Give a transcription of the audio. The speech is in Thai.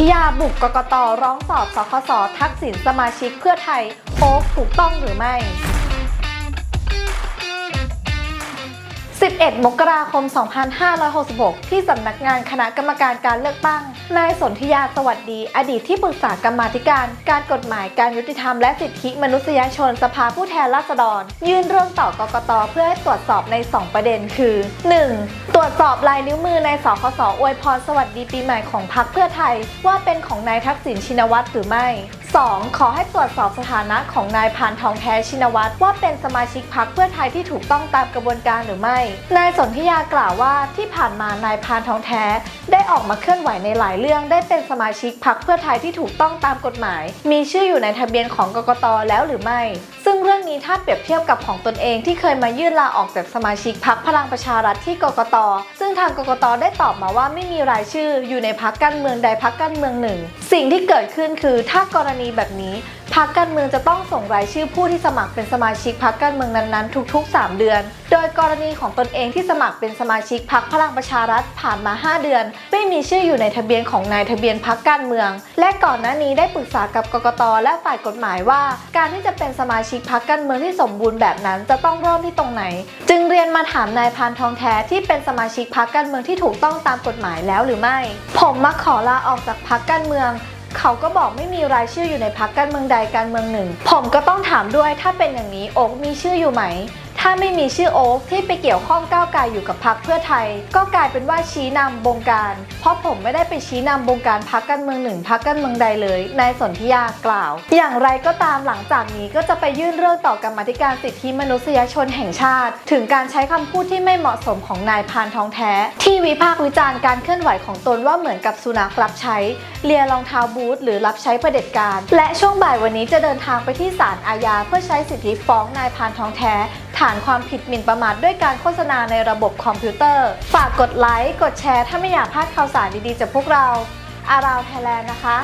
ธิยาบุกกกตร้องสอบสคสทักษิณสมาชิกเพื่อไทยโอ๊กถูกต้องหรือไม่ 11 มกราคม 2566 ที่สำนักงานคณะกรรมการการเลือกตั้ง นายสนธิยาสวัสดี อดีตที่ปรึกษากรรมาธิการ การกฎหมายการยุติธรรมและสิทธิมนุษยชนสภาผู้แทนราษฎร ยื่นเรื่องต่อกกตเพื่อให้ตรวจสอบใน 2 ประเด็นคือ 1. ตรวจสอบลายนิ้วมือในสคสอวยพรสวัสดีปีใหม่ของพรรคเพื่อไทย ว่าเป็นของนายทักษิณชินวัตรหรือไม่ 2. ขอให้ตรวจสอบสถานะของนายพานทองแท้ชินวัตรว่าเป็นสมาชิกพรรคเพื่อไทยที่ถูกต้องตามกระบวนการหรือไม่ นายสนธิยากล่าวว่าที่ผ่านมานายพานทองแท้ ได้ออกมาเคลื่อนไหวในหลายเรื่อง ได้เป็นสมาชิกพรรคเพื่อไทยที่ถูกต้องตามกฎหมาย มีชื่ออยู่ในทะเบียนของกกตแล้วหรือไม่ ซึ่งเรื่องนี้ถ้าเปรียบเทียบกับของตนเองที่เคยมายื่นลาออกจากสมาชิกพักพลังประชารัฐที่กกต ซึ่งทางกกตได้ตอบมาว่าไม่มีรายชื่ออยู่ในพักการเมืองใดพักการเมืองหนึ่ง สิ่งที่เกิดขึ้นคือถ้ากรณีแบบนี้ พรรคการเมืองจะต้องส่งรายชื่อผู้ที่สมัครเป็นสมาชิกพรรคการเมืองนั้นๆ ทุก ๆ 3 เดือน โดยกรณีของตนเองที่สมัครเป็นสมาชิกพรรคพลังประชารัฐผ่านมา 5 เดือน ไม่มีชื่ออยู่ในทะเบียนของนายทะเบียนพรรคการเมือง และก่อนหน้านี้ได้ปรึกษากับกกตและฝ่ายกฎหมายว่า การที่จะเป็นสมาชิกพรรคการเมืองที่สมบูรณ์แบบนั้นจะต้องเริ่มที่ตรงไหน จึงเรียนมาถามนายพานทองแท้ที่เป็นสมาชิกพรรคการเมืองที่ถูกต้องตามกฎหมายแล้วหรือไม่ ผมมาขอลาออกจากพรรคการเมือง เขาก็บอกไม่มีรายชื่ออยู่ในพักการเมืองใดการเมืองหนึ่ง ผมก็ต้องถามด้วยถ้าเป็นอย่างนี้โอ๊กมีชื่ออยู่ไหม ถ้าไม่มีชื่อโอ๊กที่ไปเกี่ยวข้องก้าวไกลอยู่กับพักเพื่อไทย ก็กลายเป็นว่าชี้นำบงการ เพราะผมไม่ได้ไปชี้นำบงการพักการเมืองหนึ่งพักการเมืองใดเลยนายสนธิยากล่าว อย่างไรก็ตามหลังจากนี้ก็จะไปยื่นเรื่องต่อกรรมาธิการสิทธิมนุษยชนแห่งชาติ ถึงการใช้คำพูดที่ไม่เหมาะสมของนายพานทองแท้ ที่วิพากษ์วิจารณ์การเคลื่อนไหวของตนว่าเหมือนกับสุนัขรับใช้เลียรองเท้าบูทหรือรับใช้เผด็จการ และช่วงบ่ายวันนี้จะเดินทางไปที่ศาลอาญาเพื่อใช้สิทธิฟ้องนายพานทองแท้ ฐานความผิดหมิ่นประมาทด้วยการโฆษณาในระบบคอมพิวเตอร์ ฝากกดไลค์ กดแชร์ ถ้าไม่อยากพลาดข่าวสารดีๆจากพวกเรา อาราวไทยแลนด์นะคะ